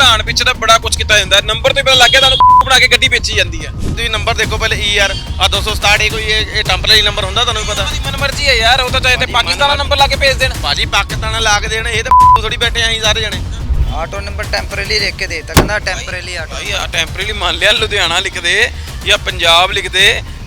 ਬਣਾਉਣ ਪਿੱਛੇ ਤਾਂ ਬੜਾ ਕੁਝ ਕੀਤਾ ਜਾਂਦਾ। ਨੰਬਰ ਤੋਂ ਪਤਾ ਲੱਗ ਗਿਆ ਤੁਹਾਨੂੰ ਬਣਾ ਕੇ ਗੱਡੀ ਵੇਚੀ ਜਾਂਦੀ ਹੈ। ਤੁਸੀਂ ਨੰਬਰ ਦੇਖੋ ਪਹਿਲੇ ਈ ਆਰ ਆ 267 ਇਹ ਕੋਈ ਇਹ ਇਹ ਟੈਂਪਰੇਰੀ ਨੰਬਰ ਹੁੰਦਾ ਤੁਹਾਨੂੰ ਵੀ ਪਤਾ। ਉਹਦੀ ਮਨਮਰਜ਼ੀ ਹੈ ਯਾਰ ਉਹ ਤਾਂ ਚਾਹੇ ਤੇ ਪਾਕਿਸਤਾਨ ਦਾ ਨੰਬਰ ਲਾ ਕੇ ਭੇਜ ਦੇਣ। ਭਾਜੀ ਪਾਕਿਸਤਾਨ ਲਾ ਕੇ ਦੇਣ ਇਹ ਤਾਂ ਥੋੜੀ ਬੈਠੇ ਆਂ ਅਸੀਂ ਸਾਰੇ ਜਣੇ। ਆਟੋ ਨੰਬਰ ਟੈਂਪਰੇਰੀ ਲਿਖ ਕੇ ਦੇਤਾ ਕਹਿੰਦਾ ਟੈਂਪਰੇਰੀ ਆਟੋ। ਭਾਈ ਆ ਟੈਂਪਰੇਰੀ ਮੰਨ ਲਿਆ ਲੁਧਿਆਣਾ ਲਿਖਦੇ ਜਾਂ ਪੰਜਾਬ ਲਿਖਦੇ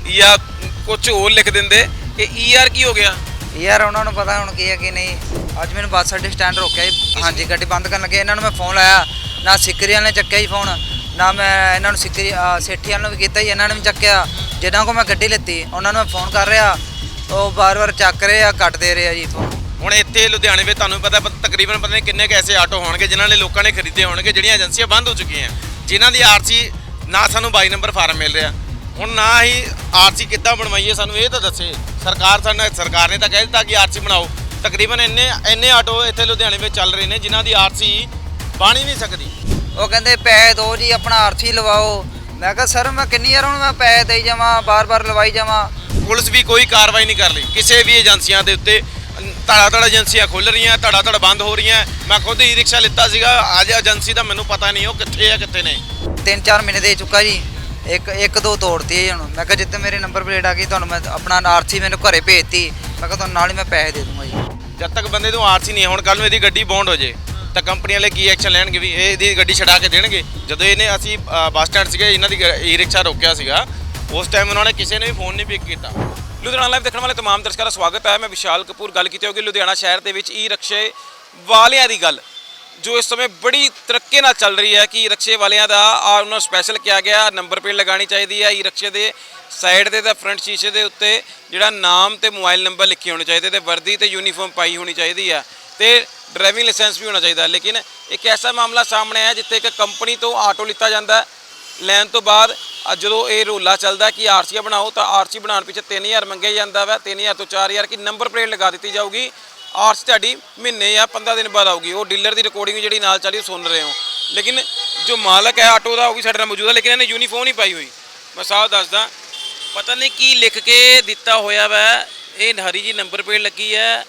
ਜਾਂ ਕੁਝ ਹੋਰ ਲਿਖ ਦਿੰਦੇ। ਇਹ ਈਆਰ ਕੀ ਹੋ ਗਿਆ? ਯਾਰ ਉਹਨਾਂ ਨੂੰ ਪਤਾ ਹੁਣ ਕੀ ਹੈ ਕਿ ਨਹੀਂ। ਅੱਜ ਮੈਨੂੰ ਬੱਸ ਅੱਡੇ ਸਟੈਂਡ ਰੋਕਿਆ ਜੀ। ਹਾਂਜੀ ਗੱਡੀ ਬੰਦ ਕਰਨ ਲੱਗੇ ਇਹਨਾਂ ਨੂੰ ਮੈਂ ਫੋਨ ਲਾਇਆ। ਨਾ ਸਿੱਕਰੀ ਵਾਲੇ ਨੇ ਚੱਕਿਆ ਜੀ ਫੋਨ, ਨਾ ਮੈਂ ਇਹਨਾਂ ਨੂੰ ਸਿੱਕਰੀ, ਅਹ, ਸੇਠੀ ਵਾਲਿਆਂ ਨੂੰ ਵੀ ਕੀਤਾ ਜੀ, ਇਹਨਾਂ ਨੇ ਵੀ ਚੱਕਿਆ। ਜਿਨ੍ਹਾਂ ਕੋ ਮੈਂ ਗੱਡੀ ਲਿੱਤੀ, ਉਹਨਾਂ ਨੂੰ ਮੈਂ ਫੋਨ ਕਰ ਰਿਹਾ। ਉਹ ਬਾਰ-ਬਾਰ ਚੱਕ ਰਹੇ ਆ ਕੱਟ ਦੇ ਰਹੇ ਆ ਜੀ ਫੋਨ। ਹੁਣ ਇੱਥੇ ਲੁਧਿਆਣੇ ਵਿੱਚ ਤੁਹਾਨੂੰ ਪਤਾ ਪ- ਤਕਰੀਬਨ ਪਤਾ ਨਹੀਂ ਕਿੰਨੇ ਕੈਸੇ ਆਟੋ ਹੋਣਗੇ, ਜਿਨ੍ਹਾਂ ਨੇ ਲੋਕਾਂ ਨੇ ਖਰੀਦੇ ਹੋਣਗੇ, ਜਿਹੜੀਆਂ ਏਜੰਸੀਆਂ ਬੰਦ ਹੋ ਚੁੱਕੀਆਂ। ਜਿਨ੍ਹਾਂ ਦੀ ਆਰਸੀ, ਨਾ ਸਾਨੂੰ 22 ਨੰਬਰ ਫਾਰਮ ਮਿਲ ਰਿਹਾ। ਹੁਣ ਨਾ ਹੀ ਆਰਸੀ ਕਿੱਦਾਂ ਬਣਵਾਈਏ ਸਾਨੂੰ ਇਹ ਤਾਂ ਦੱਸੇ। ਸਰਕਾਰ ਸਾਨੂੰ, ਸਰਕਾਰ ਨੇ ਤਾਂ ਕਹਿ ਦਿੱਤਾ ਕਿ ਆਰਸੀ ਬਣਾਓ। ਤਕਰੀਬਨ ਇੰਨੇ ਇੰਨੇ ਆਟੋ ਇੱਥੇ ਲੁਧਿਆਣੇ ਵਿੱਚ ਚੱਲ ਰਹੇ ਨੇ, ਜਿਨ੍ਹਾਂ ਦੀ ਆਰਸੀ ਬਣ ਹੀ ਨਹੀਂ ਸਕਦੀ। ਉਹ ਕਹਿੰਦੇ ਪੈਸੇ ਦਿਓ ਜੀ ਆਪਣਾ ਆਰਸੀ ਲਵਾਓ। ਮੈਂ ਕਿਹਾ ਸਰ ਮੈਂ ਕਿੰਨੀ ਵਾਰ ਹੁਣ ਮੈਂ ਪੈਸੇ ਦੇਈ ਜਾਵਾਂ ਬਾਰ-ਬਾਰ ਲਵਾਈ ਜਾਵਾਂ? ਪੁਲਿਸ ਵੀ ਕੋਈ ਕਾਰਵਾਈ ਨਹੀਂ ਕਰ ਰਹੀ। ਕਿਸੇ ਵੀ ਏਜੰਸੀਆਂ ਦੇ ਉੱਤੇ ਧੜਾ ਧੜਾ ਏਜੰਸੀਆਂ ਖੁੱਲ ਰਹੀਆਂ ਧੜਾ ਧੜ ਬੰਦ ਹੋ ਰਹੀਆਂ। ਮੈਂ ਖੁਦ ਈ ਰਿਕਸ਼ਾ ਲਿੱਤਾ ਸੀਗਾ। ਅੱਜ ਏਜੰਸੀ ਦਾ ਮੈਨੂੰ ਪਤਾ ਨਹੀਂ ਉਹ ਕਿੱਥੇ ਆ ਕਿੱਥੇ ਨਹੀਂ। ਤਿੰਨ ਚਾਰ ਮਹੀਨੇ ਦੇ ਚੁੱਕਾ ਜੀ। ਇੱਕ ਇੱਕ ਦੋ ਤੋੜਤੀ ਹੈ ਹੁਣ ਮੈਂ ਕਿਹਾ ਜਿੱਤੇ ਮੇਰੇ ਨੰਬਰ ਪਲੇਟ ਆ ਗਈ ਤੁਹਾਨੂੰ ਮੈਂ ਆਪਣਾ ਆਰਸੀ ਮੈਨੂੰ ਘਰੇ ਭੇਜਤੀ। ਮੈਂ ਕਿਹਾ ਤੁਹਾਨੂੰ ਨਾਲ ਹੀ ਮੈਂ ਪੈਸੇ ਦੇ ਦੂੰਗਾ ਜੀ। ਜਦ ਤੱਕ ਬੰਦੇ ਤੋਂ ਆਰਸੀ ਨਹੀਂ ਹੈ, ਹੁਣ ਕੱਲ ਨੂੰ ਇਹਦੀ ਗੱਡੀ ਬੌਂਡ ਹੋ ਜੇ। ਤਾਂ ਕੰਪਨੀ ਵਾਲੇ ਕੀ ਐਕਸ਼ਨ ਲੈਣਗੇ ਵੀ ਇਹ ਇਹਦੀ ਗੱਡੀ ਛਡਾ ਕੇ ਦੇਣਗੇ ਜਦੋਂ ਇਹਨੇ ਅਸੀਂ ਅ, ਬੱਸ ਸਟੈਂਡ ਸੀਗੇ ਇਹਨਾਂ ਦੀ ਈ ਰਿਕਸ਼ਾ ਰੋਕਿਆ ਸੀਗਾ ਉਸ ਟਾਈਮ ਉਹਨਾਂ ਨੇ ਕਿਸੇ ਨੇ ਵੀ ਫੋਨ ਨਹੀਂ ਪਿਕ ਕੀਤਾ ਲੁਧਿਆਣਾ ਲਾਈਵ ਦੇਖਣ ਵਾਲੇ तमाम ਦਰਸ਼ਕਾਂ ਦਾ ਸਵਾਗਤ ਹੈ ਮੈਂ ਵਿਸ਼ਾਲ ਕਪੂਰ ਗੱਲ ਕੀਤੀ ਹੋਗੀ ਲੁਧਿਆਣਾ ਸ਼ਹਿਰ ਦੇ ਵਿੱਚ ਈ ਰਕਸ਼ੇ ਵਾਲਿਆਂ ਦੀ ਗੱਲ ਜੋ ਇਸ ਸਮੇਂ ਬੜੀ ਤਰੱਕੀ ਨਾਲ ਚੱਲ ਰਹੀ ਹੈ ਕਿ ਰਕਸ਼ੇ ਵਾਲਿਆਂ ਦਾ ਆ ਉਹਨਾਂ ਨੂੰ ਸਪੈਸ਼ਲ ਕਿਹਾ ਗਿਆ ਨੰਬਰ ਪਲੇਟ ਲਗਾਣੀ ਚਾਹੀਦੀ ਹੈ ਈ ਰਕਸ਼ੇ ਦੇ ਸਾਈਡ ਦੇ ਤਾਂ ਫਰੰਟ ਸ਼ੀਸ਼ੇ ਦੇ ਉੱਤੇ ਜਿਹੜਾ ਨਾਮ ਤੇ ਮੋਬਾਈਲ ਨੰਬਰ ਲਿਖੇ ਹੋਣੇ ਚਾਹੀਦੇ ਤੇ ਵਰਦੀ ਤੇ ਯੂਨੀਫਾਰਮ ਪਾਈ ਹੋਣੀ ਚਾਹੀਦੀ ਹੈ ਤੇ ਡਰਾਈਵਿੰਗ ਲਾਇਸੈਂਸ ਵੀ ਹੋਣਾ ਚਾਹੀਦਾ। ਲੇਕਿਨ ਇੱਕ ਐਸਾ ਮਾਮਲਾ ਸਾਹਮਣੇ ਆਇਆ ਜਿੱਥੇ ਇੱਕ ਕੰਪਨੀ ਤੋਂ ਆਟੋ ਲਿੱਤਾ ਜਾਂਦਾ ਲੈਣ ਤੋਂ ਬਾਅਦ ਜਦੋਂ ਇਹ ਰੋਲਾ ਚੱਲਦਾ ਕਿ ਆਰਸੀ ਬਣਾਓ ਤਾਂ ਆਰਸੀ ਬਣਾਉਣ ਪਿੱਛੇ 3000 ਮੰਗਿਆ ਜਾਂਦਾ ਵਾ। 3000 ਤੋਂ 4000 ਕੀ ਨੰਬਰ ਪਲੇਟ ਲਗਾ ਦਿੱਤੀ ਜਾਊਗੀ। ਆਰਸੀ ਤੁਹਾਡੀ ਮਹੀਨੇ ਜਾਂ 15 ਦਿਨ ਬਾਅਦ ਆਊਗੀ। ਉਹ ਡੀਲਰ ਦੀ ਰਿਕਾਰਡਿੰਗ ਜਿਹੜੀ ਨਾਲ ਚੱਲੀ ਉਹ ਸੁਣ ਰਹੇ ਹੋ। ਲੇਕਿਨ ਜੋ ਮਾਲਕ ਹੈ ਆਟੋ ਦਾ, ਉਹ ਵੀ ਸਾਡੇ ਨਾਲ ਮੌਜੂਦ ਹੈ, ਲੇਕਿਨ ਇਹਨੇ ਯੂਨੀਫਾਰਮ ਨਹੀਂ ਪਾਈ ਹੋਈ। ਮੈਂ ਸਾਫ਼ ਦੱਸਦਾ, ਪਤਾ ਨਹੀਂ ਕੀ ਲਿਖ ਕੇ ਦਿੱਤਾ ਹੋਇਆ ਵਾ। ਇਹ ਹਰੀ ਜੀ ਨੰਬਰ ਪਲੇਟ ਲੱਗੀ ਹੈ।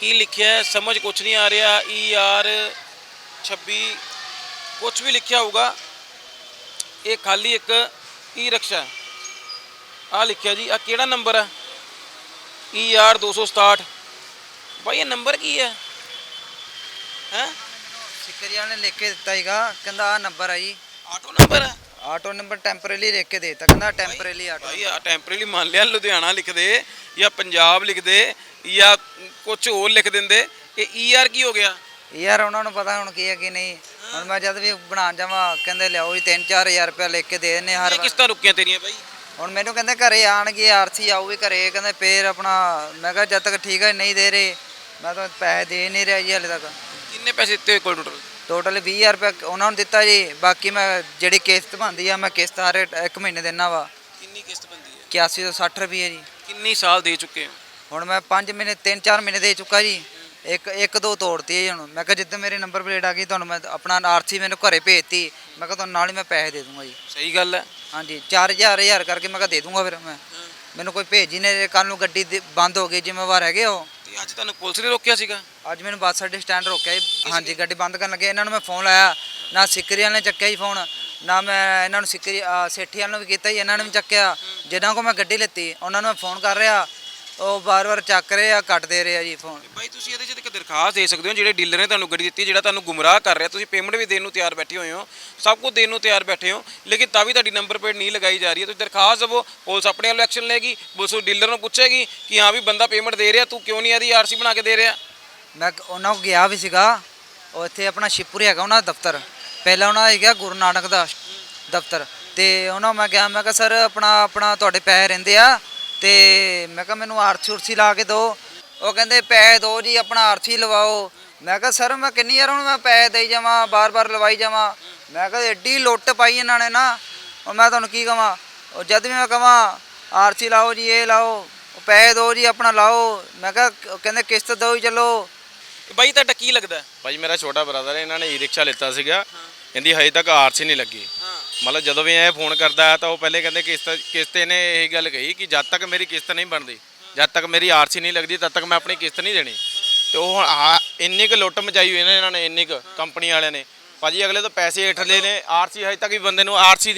ਕੀ ਲਿਖਿਆ ਹੈ? ਸਮਝ ਕੁਝ ਨਹੀਂ ਆ ਰਿਹਾ। ਈ ਆਰ 26 ਕੁਝ ਵੀ ਲਿਖਿਆ ਹੋਊਗਾ। ਇਹ ਖਾਲੀ ਇੱਕ ਈ ਰਿਕਸ਼ਾ ਆ ਲਿਖਿਆ ਜੀ। ਆ ਕਿਹੜਾ ਨੰਬਰ ਹੈ ਈ ਆਰ 267 ਭਾਈ ਇਹ ਨੰਬਰ ਕੀ ਹੈ? ਹੈ? ਸਿੱਕਰੀ ਵਾਲੇ ਨੇ ਲਿਖ ਕੇ ਦਿੱਤਾ ਸੀਗਾ। ਕਹਿੰਦਾ ਆ ਨੰਬਰ ਆ ਜੀ। ਆਟੋ ਨੰਬਰ ਹੈ ਆਟੋ ਨੰਬਰ ਟੈਂਪਰੇਰੀ ਲਿਖ ਕੇ ਦੇਤਾ ਕਹਿੰਦਾ ਟੈਂਪਰੇਰੀ ਆਟੋ ਭਾਈ ਆ ਟੈਂਪਰੇਰੀ ਮੰਨ ਲਿਆ ਲੁਧਿਆਣਾ ਲਿਖਦੇ ਜਾਂ ਪੰਜਾਬ ਲਿਖਦੇ ਜਾਂ ਕੁਝ ਹੋਰ ਲਿਖ ਦਿੰਦੇ ਇਹ ਆਰ ਕੀ ਹੋ ਗਿਆ? ਯਾਰ ਉਹਨਾਂ ਨੂੰ ਪਤਾ ਹੁਣ ਕੀ ਹੈ ਕਿ ਨਹੀਂ। ਹੁਣ ਮੈਂ ਜਦ ਵੀ ਬਣਾਉਣ ਜਾਵਾਂ ਕਹਿੰਦੇ ਲਿਆਓ ਜੀ 3-4000 ਰੁਪਏ ਲਿਖ ਕੇ ਦੇ ਦਿੰਦੇ ਹਰ ਇਹ ਵਾਰ। ਕਿਸ ਤਰ੍ਹਾਂ ਰੁਕੀਆਂ ਤੇਰੀਆਂ ਭਾਈ? ਹੁਣ ਮੈਨੂੰ ਕਹਿੰਦੇ ਘਰੇ ਆਣਗੇ ਆਰਸੀ ਆਊਗੀ ਘਰੇ ਕਹਿੰਦੇ ਫੇਰ ਆਪਣਾ ਮੈਂ ਕਿਹਾ ਜਦ ਤੱਕ ਠੀਕ ਹੈ ਨਹੀਂ ਦੇ ਰਹੇ ਮੈਂ ਤਾਂ ਪੈਸੇ ਦੇ ਨਹੀਂ ਰਿਹਾ ਜੀ ਹਲੇ ਤੱਕ। ਕਿੰਨੇ ਪੈਸੇ ਦਿੱਤੇ ਕੋਲ ਟੋਟਲ ਟੋਟਲ 20000 ਰੁਪਏ ਉਹਨਾਂ ਨੂੰ ਦਿੱਤਾ ਜੀ। ਬਾਕੀ ਮੈਂ ਜਿਹੜੀ ਕਿਸ਼ਤ ਬਣਦੀ ਆ ਮੈਂ ਕਿਸ਼ਤ ਹਰ ਇੱਕ ਮਹੀਨੇ ਦੇਣਾ ਵਾ। ਕਿੰਨੀ ਕਿਸ਼ਤ ਬੰਦੀ ਹੈ 81 ਤੋਂ 60 ਰੁਪਏ ਜੀ। ਕਿੰਨੀ ਸਾਲ ਦੇ ਚੁੱਕੇ ਹੋ? ਹੁਣ ਮੈਂ 5 ਮਹੀਨੇ 3-4 ਮਹੀਨੇ ਦੇ ਚੁੱਕਾ ਜੀ। ਇੱਕ ਇੱਕ ਦੋ ਤੋੜਤੀ ਹੈ ਜੀ ਹੁਣ। ਮੈਂ ਕਿਹਾ ਜਿੱਦਾਂ ਮੇਰੇ ਨੰਬਰ ਪਲੇਟ ਆ ਗਈ ਤੁਹਾਨੂੰ ਮੈਂ ਆਪਣਾ ਆਰਸੀ ਮੈਨੂੰ ਘਰੇ ਭੇਜਤੀ। ਮੈਂ ਕਿਹਾ ਤੁਹਾਨੂੰ ਨਾਲ ਹੀ ਮੈਂ ਪੈਸੇ ਦੇ ਦੂੰਗਾ ਜੀ। ਸਹੀ ਗੱਲ ਹੈ ਹਾਂਜੀ 4000 ਹਜ਼ਾਰ ਕਰਕੇ ਮੈਂ ਕਿਹਾ ਦੇ ਦੂੰਗਾ ਫਿਰ ਮੈਂ। ਮੈਨੂੰ ਕੋਈ ਭੇਜ ਹੀ ਨਹੀਂ ਕੱਲ ਨੂੰ ਗੱਡੀ ਦੇ- ਬੰਦ ਹੋ ਗਈ ਜ਼ਿੰਮੇਵਾਰ ਹੈਗੇ ਉਹ। ਤੇ ਅੱਜ ਤੁਹਾਨੂੰ ਪੁਲਿਸ ਨੇ ਰੋਕਿਆ ਸੀਗਾ? ਅੱਜ ਮੈਨੂੰ ਬੱਸ ਅੱਡੇ ਸਟੈਂਡ ਰੋਕਿਆ ਜੀ। ਹਾਂਜੀ। ਗੱਡੀ ਬੰਦ ਕਰਨ ਲੱਗੇ ਇਹਨਾਂ ਨੂੰ ਮੈਂ ਫੋਨ ਲਾਇਆ। ਨਾ ਸਿੱਕਰੀ ਵਾਲੇ ਨੇ ਚੱਕਿਆ ਜੀ ਫੋਨ ਨਾ ਮੈਂ ਇਹਨਾਂ ਨੂੰ ਸਿੱਕਰੀ ਅਹ ਸੇਠੀ ਵਾਲਿਆਂ ਨੂੰ ਵੀ ਕੀਤਾ ਜੀ ਇਹਨਾਂ ਨੇ ਵੀ ਚੱਕਿਆ। ਜਿਨ੍ਹਾਂ ਕੋ ਮੈਂ ਗੱਡੀ ਲਿੱਤੀ ਉਹਨਾਂ ਨੂੰ ਮੈਂ ਫੋਨ ਕਰ ਰਿਹਾ। ਉਹ ਬਾਰ-ਬਾਰ ਚੱਕ ਰਹੇ ਆ ਕੱਟ ਦੇ ਰਹੇ ਆ ਜੀ ਫੋਨ। ਬਾਈ ਤੁਸੀਂ ਇਹਦੇ 'ਚ ਇੱਕ ਦਰਖਾਸਤ ਦੇ ਸਕਦੇ ਹੋ ਜਿਹੜੇ ਡੀਲਰ ਨੇ ਤੁਹਾਨੂੰ ਗੱਡੀ ਦਿੱਤੀ ਜਿਹੜਾ ਤੁਹਾਨੂੰ ਗੁੰਮਰਾਹ ਕਰ ਰਿਹਾ। ਤੁਸੀਂ ਪੇਮੈਂਟ ਵੀ ਦੇਣ ਨੂੰ ਤਿਆਰ ਬੈਠੇ ਹੋਏ ਹੋ। ਸਭ ਕੁਝ ਦੇਣ ਨੂੰ ਤਿਆਰ ਬੈਠੇ ਹੋ ਲੇਕਿਨ ਤਾਂ ਵੀ ਤੁਹਾਡੀ ਨੰਬਰ ਪਲੇਟ ਨਹੀਂ ਲਗਾਈ ਜਾ ਰਹੀ ਹੈ। ਤੁਸੀਂ ਦਰਖਾਸਤ ਦੇਵੋ ਪੁਲਿਸ ਆਪਣੇ ਵੱਲੋਂ ਐਕਸ਼ਨ ਲਏਗੀ ਪੁਲਿਸ ਡੀਲਰ ਨੂੰ ਪੁੱਛੇਗੀ ਕਿ ਹਾਂ ਵੀ ਬੰਦਾ ਪੇਮੈਂਟ ਦੇ ਰਿਹਾ ਤੂੰ ਕਿਉਂ ਨਹੀਂ ਇਹਦੀ ਆਰਸੀ ਬਣਾ ਕੇ ਦੇ ਰਿਹਾ? ਮੈਂ ਉਹਨਾਂ ਕੋ ਗਿਆ ਵੀ ਸੀਗਾ। ਉਹ ਇੱਥੇ ਆਪਣਾ ਸ਼ਿਵਪੁਰੀ ਹੈਗਾ ਉਹਨਾਂ ਦਾ ਦਫ਼ਤਰ। ਪਹਿਲਾਂ ਉਹਨਾਂ ਦਾ ਹੈਗਾ ਗੁਰੂ ਨਾਨਕ ਦਾ ਦਫ਼ਤਰ। ਤੇ ਉਹਨਾਂ ਮੈਂ ਕਿਹਾ ਮੈਂ ਕਿਹਾ, ਸਰ, ਆਪਣਾ ਆਪਣਾ ਤੁਹਾਡੇ ਪੈਸੇ ਰਹਿੰਦੇ ਆ। ਤੇ ਮੈਂ ਕਿਹਾ, ਮੈਨੂੰ ਆਰਸੀ ਉਰਸੀ ਲਾ ਕੇ ਦਿਓ। ਉਹ ਕਹਿੰਦੇ, ਪੈਸੇ ਦਿਓ ਜੀ, ਆਪਣਾ ਆਰਥੀ ਲਵਾਓ। ਮੈਂ ਕਿਹਾ, ਸਰ, ਮੈਂ ਕਿੰਨੀ ਯਾਰ ਹੁਣ ਮੈਂ ਪੈਸੇ ਦੇਈ ਜਾਵਾਂ, ਬਾਰ-ਬਾਰ ਲਵਾਈ ਜਾਵਾਂ? ਮੈਂ ਕਿਹਾ, ਐਡੀ ਲੁੱਟ ਪਾਈ ਇਹਨਾਂ ਨੇ ਨਾ। ਉਹ ਮੈਂ ਤੁਹਾਨੂੰ ਕੀ ਕਹਾਂ ਉਹ ਜਦ ਵੀ ਮੈਂ ਕਹਾਂ ਆਰਥੀ ਲਾਓ ਜੀ, ਇਹ ਲਾਓ। ਪੈਸੇ ਦਿਓ ਜੀ, ਆਪਣਾ ਲਾਓ। ਮੈਂ ਕਿਹਾ ਕਹਿੰਦੇ, ਕਿਸ਼ਤ ਦਿਓ ਜੀ, ਚਲੋ। ਬਾਈ ਤੁਹਾਡਾ ਕੀ ਲੱਗਦਾ? ਭਾਈ ਮੇਰਾ ਛੋਟਾ ਬ੍ਰਦਰ ਹੈ ਇਹਨਾਂ ਨੇ ਈ ਰਿਕਸ਼ਾ ਲਿੱਤਾ ਸੀਗਾ। ਇਹਦੀ ਹਜੇ ਤੱਕ ਆਰਸੀ ਨਹੀਂ ਲੱਗੀ। ਮਤਲਬ ਜਦੋਂ ਵੀ ਇਹ ਫੋਨ ਕਰਦਾ ਤਾਂ ਉਹ ਪਹਿਲੇ ਕਹਿੰਦੇ ਕਿਸ਼ਤ ਕਿਸ਼ਤ ਇਹਨੇ ਇਹ ਗੱਲ ਕਹੀ ਕਿ ਜਦ ਤੱਕ ਮੇਰੀ ਕਿਸ਼ਤ ਨਹੀਂ ਬਣਦੀ ਜਦ ਤੱਕ ਮੇਰੀ ਆਰਸੀ ਨਹੀਂ ਲੱਗਦੀ ਤਦ ਤੱਕ ਮੈਂ ਆਪਣੀ ਕਿਸ਼ਤ ਨਹੀਂ ਦੇਣੀ। ਤੇ ਉਹ ਹੁਣ ਆ ਇੰਨੀ ਕੁ ਲੁੱਟ ਮਚਾਈ ਹੋਈ ਨੇ ਇਹਨਾਂ ਨੇ ਇੰਨੀ ਕੁ ਕੰਪਨੀ ਵਾਲਿਆਂ ਨੇ। ਭਾਜੀ ਅਗਲੇ ਤੋਂ ਪੈਸੇ ਹੇਠ ਲਏ ਨੇ ਆਰਸੀ ਹਜੇ ਤੱਕ ਵੀ ਬੰਦੇ ਨੂੰ ਆਰਸੀ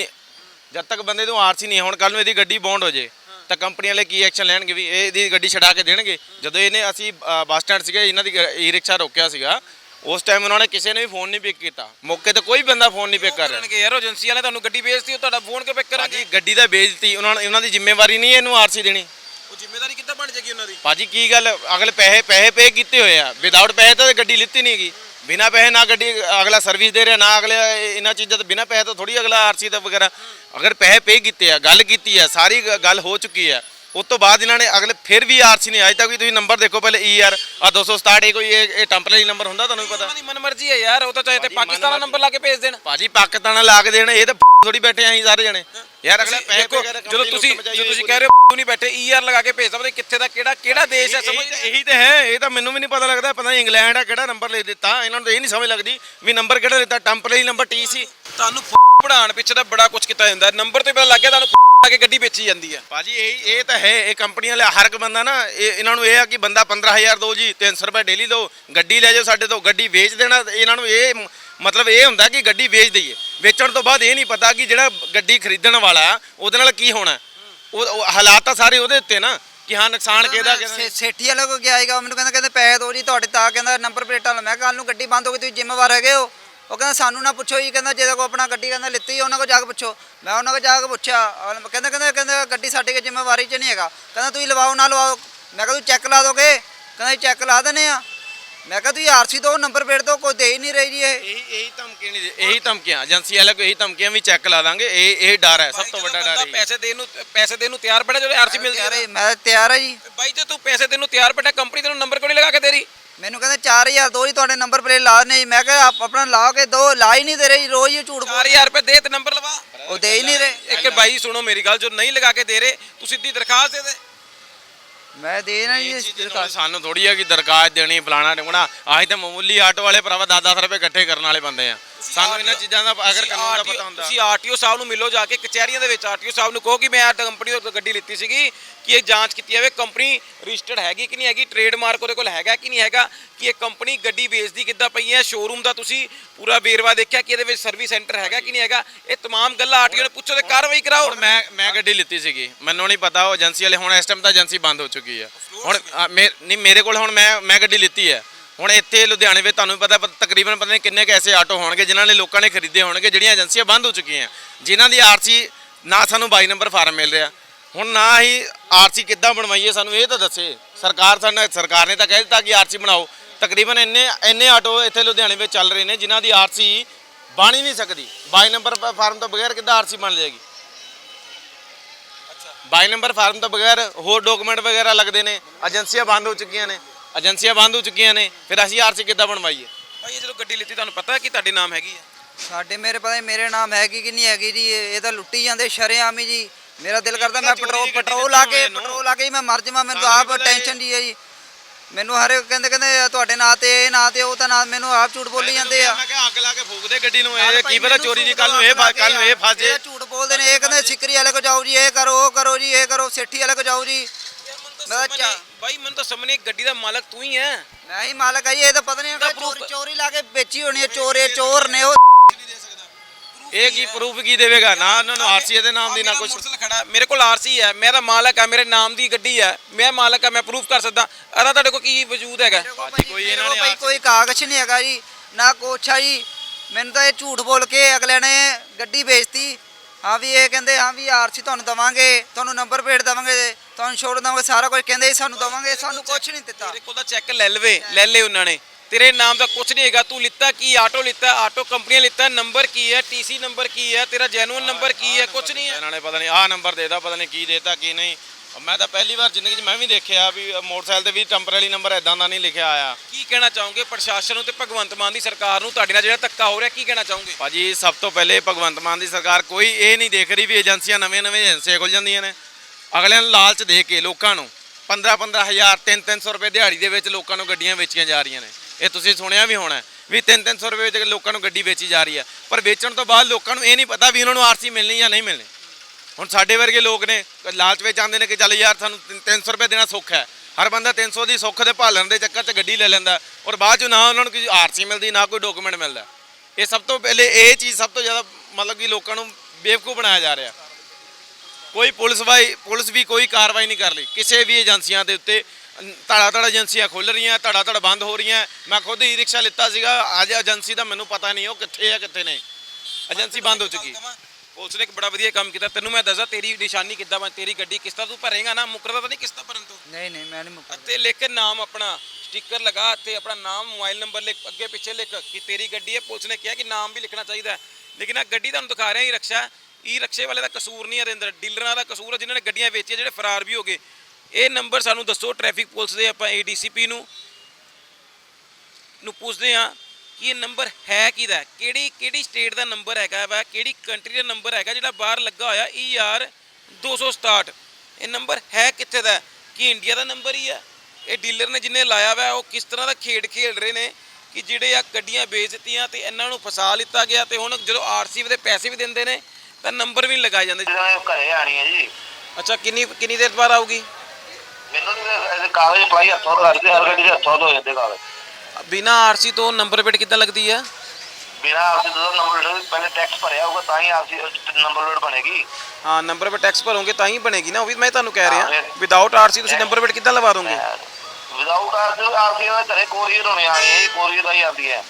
ਜਦ ਤੱਕ ਬੰਦੇ ਨੂੰ ਆਰਸੀ ਨਹੀਂ ਹੁਣ ਕੱਲ ਨੂੰ ਇਹਦੀ ਗੱਡੀ ਬੌਂਡ ਹੋ ਜੇ। ਤਾਂ ਕੰਪਨੀ ਵਾਲੇ ਕੀ ਐਕਸ਼ਨ ਲੈਣਗੇ ਵੀ ਇਹ ਇਹਦੀ ਗੱਡੀ ਛਡਾ ਕੇ ਦੇਣਗੇ? ਜਦੋਂ ਇਹਨੇ ਅਸੀਂ ਅ, ਬੱਸ ਸਟੈਂਡ ਸੀਗੇ ਇਹਨਾਂ ਦੀ ਈ ਰਿਕਸ਼ਾ ਰੋਕਿਆ ਸੀਗਾ ਉਸ ਟਾਈਮ ਉਹਨਾਂ ਨੇ ਕਿਸੇ ਨੇ ਵੀ ਫੋਨ ਨਹੀਂ ਪਿਕ ਕੀਤਾ। ਮੌਕੇ ਤੇ ਕੋਈ ਬੰਦਾ ਫੋਨ ਨਹੀਂ ਪਿਕ ਕਰ ਰਿਹਾ। ਕਰਨਗੇ ਯਾਰ ਏਜੰਸੀ ਵਾਲੇ ਤੁਹਾਨੂੰ ਗੱਡੀ ਵੇਚਤੀ ਉਹ ਤੁਹਾਡਾ ਫੋਨ ਕਿਉਂ ਪਿਕ ਕਰਾਂਗੇ? ਭਾਜੀ ਗੱਡੀ ਦਾ ਵੇਚਤੀ ਉਹਨਾਂ ਨੇ ਉਹਨਾਂ ਦੀ ਜ਼ਿੰਮੇਵਾਰੀ ਨਹੀਂ ਇਹਨੂੰ ਆਰਸੀ ਦੇਣੀ। ਉਹ ਜ਼ਿੰਮੇਵਾਰੀ ਕਿੱਦਾਂ ਬਣ ਜਾਏਗੀ ਉਹਨਾਂ ਦੀ? ਭਾਜੀ ਕੀ ਗੱਲ? ਅਗਲੇ ਪੈਸੇ ਪੈਸੇ ਪੇ ਕੀਤੇ ਹੋਏ ਆ। ਵਿਦਆਊਟ ਪੈਸੇ ਤਾਂ ਗੱਡੀ ਲਿੱਤੀ ਨਹੀਂ ਹੈਗੀ। ਬਿਨਾ ਪੈਸੇ ਨਾ ਗੱਡੀ ਅਗਲਾ ਸਰਵਿਸ ਦੇ ਰਿਹਾ, ਨਾ ਅਗਲੇ ਇਹਨਾਂ ਚੀਜ਼ਾਂ ਤੋਂ ਬਿਨਾ ਪੈਸੇ ਤੋਂ ਥੋੜੀ ਅਗਲਾ ਆਰਸੀ ਦਾ ਵਗੈਰਾ। ਅਗਰ ਪੈਸੇ ਪੇ ਕੀਤੇ ਆ, ਗੱਲ ਕੀਤੀ ਆ, ਸਾਰੀ ਗੱਲ ਹੋ ਚੁੱਕੀ ਆ। ਉਸ ਤੋਂ ਬਾਅਦ ਇਹਨਾਂ ਨੇ ਅਗਲੇ ਫਿਰ ਵੀ ਆਰਸੀ ਨਹੀਂ ਅਜੇ ਤੱਕ ਵੀ ਤੁਸੀਂ ਨੰਬਰ ਦੇਖੋ ਪਹਿਲੇ ਈ ਆਰ ਆ 267 ਇਹ ਕੋਈ ਇਹ ਇਹ ਟੈਂਪਰੇਰੀ ਨੰਬਰ ਹੁੰਦਾ ਤੁਹਾਨੂੰ ਵੀ ਪਤਾ। ਦੀ ਮਨਮਰਜ਼ੀ ਹੈ ਯਾਰ ਉਹ ਤਾਂ ਚਾਹੇ ਤੇ ਪਾਕਿਸਤਾਨ ਦਾ ਨੰਬਰ ਲਾ ਕੇ ਭੇਜ ਦੇਣ। ਭਾਜੀ ਪਾਕਿਸਤਾਨ ਨਾਲ ਲਾ ਕੇ ਦੇਣ ਇਹ ਤਾਂ ਥੋੜੀ ਬੈਠੇ ਆਂ ਸਾਰੇ ਜਣੇ। ਯਾਰ ਅਗਲਾ ਪੈਸੇ ਦੇਖੋ ਜਦੋਂ ਤੁਸੀਂ ਜਦੋਂ ਤੁਸੀਂ। ਕਹਿ ਰਹੇ ਹੋ ਨਹੀਂ ਬੈਠੇ ਈਆਰ ਲਗਾ ਕੇ ਭੇਜਦਾ ਪਤਾ ਕਿੱਥੇ ਦਾ ਕਿਹੜਾ ਕਿਹੜਾ ਦੇਸ਼ ਹੈ ਸਮਝ ਇਹੀ ਤਾਂ ਹੈ ਇਹ ਤਾਂ ਮੈਨੂੰ ਵੀ ਨਹੀਂ ਪਤਾ ਲੱਗਦਾ ਪਤਾ ਨਹੀਂ ਇੰਗਲੈਂਡ ਆ ਕਿਹੜਾ ਨੰਬਰ ਲੈ ਦਿੱਤਾ ਇਹਨਾਂ ਨੂੰ ਤਾਂ ਇਹ ਨਹੀਂ ਸਮਝ ਲੱਗਦੀ ਵੀ ਨੰਬਰ ਕਿਹੜਾ ਦਿੱਤਾ ਟੈਂਪਰੇਰੀ ਨੰਬਰ ਟੀ ਸੀ ਤੁਹਾਨੂੰ ਪੜਾਉਣ ਪਿੱਛੇ ਤਾਂ ਬੜਾ ਕੁਝ ਕੀਤਾ ਜਾਂਦਾ। ਨੰਬਰ ਤੋਂ ਪਤਾ ਲੱਗ ਗਿਆ ਤੁਹਾਨੂੰ ਆ ਕੇ ਗੱਡੀ ਵੇਚੀ ਜਾਂਦੀ ਹੈ ਭਾਜੀ ਇਹ ਇਹ ਤਾਂ ਹੈ ਇਹ ਕੰਪਨੀ ਵਾਲੇ ਹਰ ਇੱਕ ਬੰਦਾ ਨਾ ਇਹ ਇਹਨਾਂ ਨੂੰ ਇਹ ਆ ਕਿ ਬੰਦਾ 15000 ਦਿਓ ਜੀ 300 ਰੁਪਏ ਡੇਲੀ ਦਿਓ ਗੱਡੀ ਲੈ ਜਾਓ ਸਾਡੇ ਤੋਂ ਗੱਡੀ ਵੇਚ ਦੇਣਾ ਇਹਨਾਂ ਨੂੰ ਇਹ ਮਤਲਬ ਇਹ ਹੁੰਦਾ ਕਿ ਗੱਡੀ ਵੇਚ ਦਈਏ। ਵੇਚਣ ਤੋਂ ਬਾਅਦ ਇਹ ਨਹੀਂ ਪਤਾ ਕਿ ਜਿਹੜਾ ਗੱਡੀ ਖਰੀਦਣ ਵਾਲਾ ਆ, ਉਹਦੇ ਨਾਲ ਕੀ ਹੋਣਾ। ਉਹ ਹਾਲਾਤ ਤਾਂ ਸਾਰੇ ਉਹਦੇ ਉੱਤੇ ਨਾ ਕਿ ਹਾਂ ਨੁਕਸਾਨ ਕਿਹਦਾ ਕਿਹਦਾ ਸੇਠੀ ਵਾਲੇ ਕੋ ਗਿਆ ਹੈਗਾ ਉਹ ਮੈਨੂੰ ਕਹਿੰਦਾ ਕਹਿੰਦੇ ਪੈਸੇ ਦਿਓ ਜੀ ਤੁਹਾਡੇ ਤਾਂ ਕਹਿੰਦਾ ਨੰਬਰ ਪਲੇਟਾਂ ਲਾ ਮੈਂ ਕਿਹਾ ਕੱਲ ਨੂੰ ਗੱਡੀ ਬੰਦ ਹੋ ਗਈ ਤੁਸੀਂ ਜ਼ਿੰਮੇਵਾਰ ਹੈਗੇ ਹੋ। ਉਹ ਕਹਿੰਦਾ ਸਾਨੂੰ ਨਾ ਪੁੱਛੋ ਜੀ ਕਹਿੰਦਾ ਜਿਹਦੇ ਕੋ ਆਪਣਾ ਗੱਡੀ ਕਹਿੰਦਾ ਲਿੱਤੀ ਉਹਨਾਂ ਕੋ ਜਾ ਕੇ ਪੁੱਛੋ। ਮੈਂ ਉਹਨਾਂ ਕੋ ਜਾ ਕੇ ਪੁੱਛਿਆ ਕਹਿੰਦਾ ਕਹਿੰਦਾ ਕਹਿੰਦਾ ਗੱਡੀ ਸਾਡੀ ਕੀ ਜ਼ਿੰਮੇਵਾਰੀ 'ਚ ਨਹੀਂ ਹੈਗਾ। ਕਹਿੰਦਾ ਤੁਸੀਂ ਲਵਾਓ ਨਾ ਲਵਾਓ। ਮੈਂ ਕਿਹਾ ਤੁਸੀਂ ਚੈੱਕ ਲਾ ਦੋਗੇ? ਕਹਿੰਦਾ ਚੈੱਕ ਲਾ ਦਨੇ ਆ ਮੈਂ ਕਿਹਾ ਤੁਸੀਂ ਆਰਸੀ ਦੋ ਨੰਬਰ ਪਲੇਟ ਦੋ ਕੋਈ ਦੇ ਹੀ ਨਹੀਂ ਰਹੀ ਜੀ ਇਹ। ਇਹੀ ਇਹੀ ਧਮਕੀਆਂ ਨਹੀਂ ਇਹੀ ਧਮਕੀਆਂ। ਏਜੰਸੀ ਵਾਲੇ ਕੋ ਇਹੀ ਧਮਕੀਆਂ ਵੀ ਚੈੱਕ ਲਾ ਦਾਂਗੇ। ਇਹ ਇਹ ਡਰ ਹੈ ਸਭ ਤੋਂ ਵੱਡਾ ਡਰ ਇਹ ਪੈਸੇ ਦੇਣ ਨੂੰ ਪੈਸੇ ਦੇਣ ਨੂੰ ਤਿਆਰ ਬੜਾ ਜਦੋਂ ਆਰਸੀ ਹੈ ਹੈ ਮੈਂ ਤਿਆਰ ਹਾਂ ਜੀ। ਬਾਈ ਜੇ ਤੂੰ ਪੈਸੇ ਦੇਣ ਨੂੰ ਤਿਆਰ ਬੈਠਾ ਕੰਪਨੀ ਤੈਨੂੰ ਨੰਬਰ ਕਿਉਂ ਨਹੀਂ ਲਗਾ ਕੇ ਦੇ ਰਹੀ? ਮੈਨੂੰ ਕਹਿੰਦੇ 4000 ਦੋ ਜੀ ਤੁਹਾਡੇ ਨੰਬਰ ਪਲੇਟ ਲਾ ਨਹੀਂ ਮੈਂ ਕਿਹਾ ਆਪ ਆਪਣਾ ਲਾ ਕੇ ਦੋ ਲਾ ਹੀ ਨਹੀਂ ਦੇ ਰਹੀ ਰੋਜ਼ ਹੀ ਝੂਠ ਬੋਲ 4000 ਰੁਪਏ ਦੇ ਤੇ ਨੰਬਰ ਲਵਾ। ਉਹ ਦੇ ਹੀ ਨਹੀਂ ਰਹੇ। ਇੱਕ ਬਾਈ ਸੁਣੋ ਮੇਰੀ ਗੱਲ ਜੋ ਨਹੀਂ ਲਗਾ ਕੇ ਦੇ ਰਹੇ ਤੂੰ ਸਿੱਧੀ ਦਰਖਾਸਤ ਦੇ ਦੇ। ਮੈਂ ਦੇ ਨਾ ਜੀ ਚੀਜ਼ ਨਾਲ ਸਾਨੂੰ ਥੋੜੀ ਆ ਕਿ ਦਰਖਾਸਤ ਦੇਣੀ ਫਲਾਣਾ ਟਿਕਣਾ ਆਹੀ ਤਾਂ ਮਾਮੂਲੀ ਆਟੋ ਵਾਲੇ ਭਰਾਵਾ 10-10 ਰੁਪਏ ਇਕੱਠੇ ਕਰਨ ਵਾਲੇ ਬੰਦੇ ਆ। ਸਾਨੂੰ ਇਹਨਾਂ ਚੀਜ਼ਾਂ ਦਾ ਅਗਰ ਕਾਨੂੰਨ ਦਾ ਪਤਾ ਹੁੰਦਾ ਤੁਸੀਂ ਆਰਟੀਓ ਸਾਹਿਬ ਨੂੰ ਮਿਲੋ ਜਾ ਕੇ ਕਚਹਿਰੀਆਂ ਦੇ ਵਿੱਚ ਆਰਟੀਓ ਸਾਹਿਬ ਨੂੰ ਕਹੋ ਕਿ ਮੈਂ ਆ ਕੰਪਨੀ ਤੋਂ ਗੱਡੀ ਲਿੱਤੀ ਸੀਗੀ ਕਿ ਇਹ ਜਾਂਚ ਕੀਤੀ ਜਾਵੇ ਕੰਪਨੀ ਰਜਿਸਟਰਡ ਹੈਗੀ ਕਿ ਨਹੀਂ ਹੈਗੀ ਟ੍ਰੇਡਮਾਰਕ ਉਹਦੇ ਕੋਲ ਹੈਗਾ ਕਿ ਨਹੀਂ ਹੈਗਾ ਕਿ ਇਹ ਕੰਪਨੀ ਗੱਡੀ ਵੇਚਦੀ ਕਿੱਦਾਂ ਪਈ ਹੈ ਸ਼ੋਰੂਮ ਦਾ ਤੁਸੀਂ ਪੂਰਾ ਵੇਰਵਾ ਦੇਖਿਆ ਕਿ ਇਹਦੇ ਵਿੱਚ ਸਰਵਿਸ ਸੈਂਟਰ ਹੈਗਾ ਕਿ ਨਹੀਂ ਹੈਗਾ ਇਹ तमाम ਗੱਲਾਂ ਆਰਟੀਓ ਨੂੰ ਪੁੱਛੋ ਤੇ ਕਾਰਵਾਈ ਕਰਾਓ ਹੁਣ ਮੈਂ ਮੈਂ ਗੱਡੀ ਲਿੱਤੀ ਸੀਗੀ ਮੈਨੂੰ ਨਹੀਂ ਪਤਾ ਉਹ ਏਜੰਸੀ ਵਾਲੇ ਹੁਣ ਇਸ ਟਾਈਮ ਤਾਂ ਏਜੰਸੀ ਬੰਦ ਹੋ ਚੁੱਕੀ ਆ ਹੁਣ ਅ, ਮੇ- ਨਹੀਂ ਮੇਰੇ ਕੋਲ ਹੁਣ ਮੈਂ ਮੈਂ ਗੱਡੀ ਲਿੱਤੀ ਹੈ ਹੁਣ ਇੱਥੇ ਲੁਧਿਆਣੇ ਵਿੱਚ ਤੁਹਾਨੂੰ ਪਤਾ ਤਕਰੀਬਨ ਪਤਾ ਨਹੀਂ ਕਿੰਨੇ ਕੁ ਐਸੇ ਆਟੋ ਹੋਣਗੇ ਜਿਨ੍ਹਾਂ ਨੇ ਲੋਕਾਂ ਨੇ ਖਰੀਦੇ ਹੋਣਗੇ ਜਿਹੜੀਆਂ ਏਜੰਸੀਆਂ ਬੰਦ ਹੋ ਚੁੱਕੀਆਂ। ਜਿਨ੍ਹਾਂ ਦੀ ਆਰਸੀ ਨਾ ਸਾਨੂੰ 22 ਨੰਬਰ ਫਾਰਮ ਮਿਲ ਰਿਹਾ। ਹੁਣ ਨਾ ਹੀ ਆਰਸੀ ਕਿੱਦਾਂ ਬਣਵਾਈਏ ਸਾਨੂੰ ਇਹ ਤਾਂ ਦੱਸੇ। ਸਰਕਾਰ ਸਾਨੂੰ ਸਰਕਾਰ ਨੇ ਤਾਂ ਕਹਿ ਦਿੱਤਾ ਕਿ ਆਰਸੀ ਬਣਾਓ। ਤਕਰੀਬਨ ਇੰਨੇ ਇੰਨੇ ਆਟੋ ਇੱਥੇ ਲੁਧਿਆਣੇ ਵਿੱਚ ਚੱਲ ਰਹੇ ਨੇ ਜਿਨ੍ਹਾਂ ਦੀ ਆਰਸੀ ਬਣ ਹੀ ਨਹੀਂ ਸਕਦੀ। 22 ਨੰਬਰ ਫਾਰਮ ਤੋਂ ਬਗੈਰ ਕਿੱਦਾਂ ਆਰਸੀ ਬਣ ਜਾਏਗੀ? 22 ਨੰਬਰ ਫਾਰਮ ਤੋਂ ਬਗੈਰ ਹੋਰ ਡਾਕੂਮੈਂਟ ਵਗੈਰਾ ਲੱਗਦੇ ਨੇ ਏਜੰਸੀਆਂ ਬੰਦ ਹੋ ਚੁੱਕੀਆਂ ਨੇ। ਏਜੰਸੀਆਂ ਬੰਦ ਹੋ ਚੁੱਕੀਆਂ ਨੇ ਫਿਰ ਅਸੀਂ ਆਰਸੀ ਕਿੱਦਾਂ ਬਣਵਾਈਏ? ਭਾਈ ਇਹ ਜਦੋਂ ਗੱਡੀ ਲਿੱਤੀ ਤੁਹਾਨੂੰ ਪਤਾ ਕਿ ਤੁਹਾਡੇ ਨਾਮ ਹੈਗੀ ਹੈ ਸਾਡੇ ਮੇਰੇ ਪਤਾ ਨੀ ਮੇਰੇ ਨਾਮ ਹੈਗੀ ਕਿ ਨਹੀਂ ਹੈਗੀ ਜੀ ਇਹ ਇਹ ਤਾਂ ਲੁੱਟੀ ਜਾਂਦੇ ਸ਼ਰੇਆਮ ਹੀ ਜੀ। ਮੇਰਾ ਦਿਲ ਕਰਦਾ ਮੈਂ ਪੈਟਰੋਲ ਦੀ ਪੈਟਰੋਲ ਲਾ ਕੇ ਪੈਟਰੋਲ ਲਾ ਕੇ ਹੀ ਮੈਂ ਮਰ ਜਾਵਾਂ ਮੈਨੂੰ ਤਾਂ ਆਪ ਟੈਨਸ਼ਨ ਜੀ ਹੈ ਜੀ। ਮੈਨੂੰ ਹਰ ਇੱਕ ਕਹਿੰਦੇ ਕਹਿੰਦੇ ਤੁਹਾਡੇ ਨਾਂ ਤੇ ਇਹ ਨਾਂ ਤੇ ਉਹ ਤਾਂ ਨਾਂ ਮੈਨੂੰ ਆਪ ਝੂਠ ਬੋਲੀ ਜਾਂਦੇ ਆ। ਮੈਂ ਕਿਹਾ ਅੱਗ ਲਾ ਕੇ ਫੂਕ ਦੇ ਗੱਡੀ ਨੂੰ ਇਹ ਕੀ ਪਤਾ ਚੋਰੀ ਦੀ ਕੱਲ ਨੂੰ ਇਹ ਕੱਲ ਨੂੰ ਇਹ ਫਸ ਜੇ। ਇਹ ਝੂਠ ਬੋਲਦੇ ਨੇ ਇਹ ਕਹਿੰਦੇ ਸਿਕਰੀ ਵਾਲੇ ਕੋ ਜਾਓ ਜੀ ਇਹ ਕਰੋ ਉਹ ਕਰੋ ਜੀ ਇਹ ਕਰੋ ਸੇਠੀ ਵਾਲੇ ਕੋ ਜਾਓ ਜੀ। ਮੈਂ ਮੈਂ ਭਾਈ ਮੈਨੂੰ ਤਾਂ ਸਮਝ ਨਹੀਂ ਗੱਡੀ ਦਾ ਮਾਲਕ ਤੂੰ ਹੀ ਹੈ ਮੈਂ ਹੀ ਮਾਲਕ ਆ ਜੀ ਇਹ ਤਾਂ ਪਤਾ ਨਹੀਂ ਇਹਦਾ ਚੋਰੀ ਚੋਰੀ ਲਾ ਕੇ ਵੇਚੀ ਹੋਣੀ ਹੈ ਚੋਰ ਚੋਰ ਨੇ ਉਹ। ਇਹ ਕੀ ਪ੍ਰੂਫ ਕੀ ਦੇਵੇਗਾ? ਨਾ ਉਹਨਾਂ ਨੂੰ ਆਰਸੀ ਦੇ ਨਾਮ ਦੀ ਨਾ ਮੇਰਾ ਕੁਝ ਖੜਾ ਮੇਰੇ ਕੋਲ ਆਰਸੀ ਹੈ ਮੇਰਾ ਮਾਲਕ ਹੈ ਮੇਰੇ ਨਾਮ ਦੀ ਗੱਡੀ ਹੈ ਮੈਂ ਮਾਲਕ ਹੈ ਮੈਂ ਪ੍ਰੂਫ ਕਰ ਸਕਦਾ। ਅਰਾ ਤੁਹਾਡੇ ਕੋਲ ਕੀ ਵਜੂਦ ਹੈਗਾ? ਭਾਜੀ ਕੋਈ ਇਹਨਾਂ ਨੇ ਭਾਈ ਕੋਈ ਕਾਗਜ਼ ਨਹੀਂ ਹੈਗਾ ਜੀ ਨਾ ਕੋਛਾ ਜੀ। ਮੈਨੂੰ ਤਾਂ ਇਹ ਝੂਠ ਬੋਲ ਕੇ ਅਗਲੇ ਨੇ ਗੱਡੀ ਵੇਚਤੀ। ਹਾਂ ਵੀ ਇਹ ਕਹਿੰਦੇ ਹਾਂ ਵੀ ਆਰਸੀ ਤੁਹਾਨੂੰ ਦਵਾਂਗੇ ਤੁਹਾਨੂੰ ਨੰਬਰ ਪਲੇਟ ਦਵਾਂਗੇ ਤੁਹਾਨੂੰ ਛੋੜ ਦਵਾਂਗੇ ਸਾਰਾ ਕੁਝ ਕਹਿੰਦੇ ਸਾਨੂੰ ਦਵਾਂਗੇ ਸਾਨੂੰ ਕੁਝ ਨਹੀਂ ਦਿੱਤਾ। ਤੇਰੇ ਕੋਲ ਤਾਂ ਚੈੱਕ ਲੈ ਲਵੇ ਲੈ ਲੈ ਉਹਨਾਂ ਨੇ। ਤੇਰੇ ਨਾਮ ਦਾ ਕੁਝ ਨਹੀਂ ਹੈਗਾ ਤੂੰ ਲਿੱਤਾ ਕੀ ਆਟੋ ਲਿੱਤਾ ਆਟੋ ਕੰਪਨੀ ਲਿੱਤਾ ਨੰਬਰ ਕੀ ਹੈ ਟੀਸੀ ਨੰਬਰ ਕੀ ਹੈ ਤੇਰਾ ਜੈਨੂਅਨ ਨੰਬਰ ਕੀ ਹੈ ਕੁਝ ਨਹੀਂ ਹੈ। ਇਹਨਾਂ ਨੇ ਪਤਾ ਨਹੀਂ ਆਹ ਨੰਬਰ ਦੇਦਾ ਪਤਾ ਨਹੀਂ ਕੀ ਦੇਤਾ ਕੀ ਨਹੀਂ। ਮੈਂ ਤਾਂ ਪਹਿਲੀ ਵਾਰ ਜ਼ਿੰਦਗੀ 'ਚ ਮੈਂ ਵੀ ਦੇਖਿਆ ਵੀ ਮੋਟਰਸਾਈਕਲ ਤੇ ਵੀ ਟੈਂਪਰੇਰੀ ਨੰਬਰ ਐਦਾਂ ਦਾ ਨਹੀਂ ਲਿਖਿਆ ਆਇਆ। ਕੀ ਕਹਿਣਾ ਚਾਹੋਗੇ ਪ੍ਰਸ਼ਾਸਨ ਨੂੰ ਤੇ ਭਗਵੰਤ ਮਾਨ ਦੀ ਸਰਕਾਰ ਨੂੰ? ਤੁਹਾਡੇ ਨਾਲ ਜਿਹੜਾ ਧੱਕਾ ਹੋ ਰਿਹਾ ਕੀ ਕਹਿਣਾ ਚਾਹੋਗੇ? ਭਾਜੀ ਸਭ ਤੋਂ ਪਹਿਲੇ ਭਗਵੰਤ ਮਾਨ ਦੀ ਸਰਕਾਰ ਕੋਈ ਇਹ ਨਹੀਂ ਦੇਖ ਰਹੀ ਵੀ ਏਜੰਸੀਆਂ ਨਵੇਂ ਨਵੇਂ ਏਜੰਸੀਆਂ ਖੁੱਲ ਜਾਂਦੀਆਂ ਨੇ। ਅਗਲਿਆਂ ਨੂੰ ਲਾਲਚ ਦੇ ਕੇ ਲੋਕਾਂ ਨੂੰ 15 15 ਹਜ਼ਾਰ 3 300 ਰੁਪਏ ਦਿਹਾੜੀ ਦੇ ਵਿੱਚ ਲੋਕਾਂ ਨੂੰ ਗੱਡੀਆਂ ਵੇਚੀਆਂ ਜਾ ਰਹੀਆਂ ਨੇ। ਇਹ ਤੁਸੀਂ ਸੁਣਿਆ ਵੀ ਹੋਣਾ ਵੀ 3 300 ਰੁਪਏ ਵਿੱਚ ਲੋਕਾਂ ਨੂੰ ਗੱਡੀ ਵੇਚੀ ਜਾ ਰਹੀ ਹੈ। ਪਰ ਵੇਚਣ ਤੋਂ ਬਾਅਦ ਲੋਕਾਂ ਨੂੰ ਇਹ ਨਹੀਂ ਪਤਾ ਵੀ ਉਹਨਾਂ ਨੂੰ ਆਰਸੀ ਮਿਲਣੀ ਜਾਂ ਨਹੀਂ ਮਿਲਣੀ। ਹੁਣ ਸਾਡੇ ਵਰਗੇ ਲੋਕ ਨੇ, ਲਾਲਚ ਵਿੱਚ ਆਉਂਦੇ ਨੇ ਕਿ ਚੱਲ ਯਾਰ ਸਾਨੂੰ 300 ਰੁਪਏ ਦੇਣਾ ਸੁੱਖ ਹੈ। ਹਰ ਬੰਦਾ 300 ਦੀ ਸੁੱਖ ਦੇ ਭਾਲਣ ਦੇ ਚੱਕਰ 'ਚ ਗੱਡੀ ਲੈ ਲੈਂਦਾ ਔਰ ਬਾਅਦ 'ਚ ਨਾ ਉਹਨਾਂ ਨੂੰ ਕੋਈ ਆਰਸੀ ਮਿਲਦੀ, ਨਾ ਕੋਈ ਡਾਕੂਮੈਂਟ ਮਿਲਦਾ। ਇਹ ਸਭ ਤੋਂ ਪਹਿਲੇ ਇਹ ਚੀਜ਼ ਸਭ ਤੋਂ ਜ਼ਿਆਦਾ ਮਤਲਬ ਕਿ ਲੋਕਾਂ ਨੂੰ ਬੇਵਕੂਫ ਬਣਾਇਆ ਜਾ ਰਿਹਾ। ਕੋਈ ਪੁਲਿਸ ਵਾਈ, ਪੁਲਿਸ ਵੀ ਕੋਈ ਕਾਰਵਾਈ ਨਹੀਂ ਕਰ ਰਹੀ। ਕਿਸੇ ਵੀ ਏਜੰਸੀਆਂ ਦੇ ਉੱਤੇ ਧੜਾ ਧੜਾ ਏਜੰਸੀਆਂ ਖੁੱਲ ਰਹੀਆਂ ਧੜਾ ਧੜ ਬੰਦ ਹੋ ਰਹੀਆਂ। ਮੈਂ ਖੁਦ ਹੀ ਰਿਕਸ਼ਾ ਲਿੱਤਾ ਸੀਗਾ। ਅੱਜ ਏਜੰਸੀ ਦਾ ਮੈਨੂੰ ਪਤਾ ਨਹੀਂ ਉਹ ਕਿੱਥੇ ਆ, ਕਿੱਥੇ ਨਹੀਂ। ਏਜੰਸੀ ਬੰਦ ਹੋ ਚੁੱਕੀ। ਪੁਲਿਸ ਨੇ ਇੱਕ ਬੜਾ ਵਧੀਆ ਕੰਮ ਕੀਤਾ। ਤੈਨੂੰ ਮੈਂ ਦੱਸਾਂ ਤੇਰੀ ਨਿਸ਼ਾਨੀ ਕਿੱਦਾਂ ਮੈਂ ਤੇਰੀ ਗੱਡੀ ਕਿਸ਼ਤਾਂ ਤੂੰ ਭਰੇਗਾ ਨਾ ਮੁਕਰਦਾ ਤਾਂ ਨਹੀਂ ਕਿਸ਼ਤਾਂ ਭਰਨ ਤੋਂ? ਨਹੀਂ ਨਹੀਂ ਮੈਂ ਨਹੀਂ ਮੁਕਰ ਤੇ ਲਿਖ ਨਾਮ ਆਪਣਾ ਸਟicker ਲਗਾ ਤੇ ਆਪਣਾ ਨਾਮ ਮੋਬਾਈਲ ਨੰਬਰ ਲਿਖ ਅੱਗੇ ਪਿੱਛੇ ਲਿਖ ਕਿ ਤੇਰੀ ਗੱਡੀ ਹੈ। ਪੁਲਿਸ ਨੇ ਕਿਹਾ ਕਿ ਨਾਮ ਵੀ ਲਿਖਣਾ ਚਾਹੀਦਾ ਹੈ। ਲੇਕਿਨ ਆ ਗੱਡੀ ਤੁਹਾਨੂੰ ਦਿਖਾ ਰਿਹਾ ਹੀ। ਰਕਸ਼ਾ ਇਹ ਰਕਸ਼ੇ ਵਾਲੇ ਦਾ ਕਸੂਰ ਨਹੀਂ ਹੈ ਅੰਦਰ ਡੀਲਰਾਂ ਦਾ ਕਸੂਰ ਹੈ ਜਿਨ੍ਹਾਂ ਨੇ ਗੱਡੀਆਂ ਵੇਚੀਆਂ ਜਿਹੜੇ ਫਰਾਰ ਵੀ ਹੋ ਗਏ। ਇਹ ਨੰਬਰ ਸਾਨੂੰ ਦੱਸੋ ਟ੍ਰੈਫਿਕ ਪੁਲਿਸ ਦੇ ਆਪਾਂ ਏਡੀਸੀਪੀ ਨੂੰ ਨੂੰ ਪੁੱਛਦੇ ਆ ਕਿ ਇਹ ਨੰਬਰ ਹੈ ਕਿਹਦਾ? ਕਿਹੜੀ ਕਿਹੜੀ ਸਟੇਟ ਦਾ ਨੰਬਰ ਹੈਗਾ ਵਾ? ਕਿਹੜੀ ਕੰਟਰੀ ਦਾ ਨੰਬਰ ਹੈਗਾ ਜਿਹੜਾ ਬਾਹਰ ਲੱਗਾ ਹੋਇਆ? ਆਰ 267 ਇਹ ਨੰਬਰ ਹੈ ਕਿੱਥੇ ਦਾ? ਕੀ ਇੰਡੀਆ ਦਾ ਨੰਬਰ ਹੀ ਆ? ਇਹ ਡੀਲਰ ਨੇ ਜਿੰਨੇ ਲਾਇਆ ਵਾ ਉਹ ਕਿਸ ਤਰ੍ਹਾਂ ਦਾ ਖੇਡ ਖੇਡ ਰਹੇ ਨੇ ਕਿ ਜਿਹੜੇ ਆ ਗੱਡੀਆਂ ਵੇਚ ਦਿੱਤੀਆਂ ਤੇ ਇਹਨਾਂ ਨੂੰ ਫਸਾ ਲਿੱਤਾ ਗਿਆ ਤੇ ਹੁਣ ਜਦੋਂ ਆਰਸੀ ਦੇ ਪੈਸੇ ਵੀ ਦਿੰਦੇ ਨੇ ਤਾਂ ਨੰਬਰ ਵੀ ਨਹੀਂ ਲਗਾਏ ਜਾਂਦੇ। ਘਰੇ ਆਣੀ ਹੈ ਜੀ। ਅੱਛਾ ਕਿੰਨੀ ਕਿੰਨੀ ਦੇਰ ਬਾਅਦ ਆਊਗੀ? ਮੈਨੂੰ ਨਹੀਂ ਕਾਗਜ਼ ਪੜਾਈ ਹੱਥੋਂ ਕਰਦੇ ਹਰ ਗੱਡੀ ਦੇ ਹੱਥੋਂ ਹੋ ਜਾਂਦੇ ਕਾਗਜ਼। ਬਿਨਾ ਆਰਸੀ ਤੋਂ ਨੰਬਰ ਪਲੇਟ ਕਿੱਦਾਂ ਲੱਗਦੀ ਆ? ਬਿਨਾ ਆਪਸੇ ਦੋ ਨੰਬਰ ਪਲੇਟ ਪਹਿਲੇ ਟੈਕਸ ਭਰਿਆ ਹੋਊਗਾ ਤਾਂ ਹੀ ਆਪਸੀ ਨੰਬਰ ਪਲੇਟ ਬਣੇਗੀ। ਹਾਂ ਨੰਬਰ 'ਤੇ ਟੈਕਸ ਭਰੋਗੇ ਤਾਂ ਹੀ ਬਣੇਗੀ ਨਾ ਉਹ ਵੀ ਮੈਂ ਤੁਹਾਨੂੰ ਕਹਿ ਹਾਂ, ਰਿਹਾ ਵਿਦਆਊਟ ਆਰਸੀ ਤੁਸੀਂ ਨੰਬਰ ਪਲੇਟ ਕਿੱਦਾਂ ਲਵਾ ਦੋਗੇ? ਵਿਦਆਊਟ ਆਰਸੀ ਆਰਸੀ ਦਾ ਘਰੇ ਕੋਰੀਅਰ ਹੋਣੇ ਆਏ ਕੋਰੀਅਰ ਦਾ ਹੀ ਆਉਂਦੀ ਹੈ।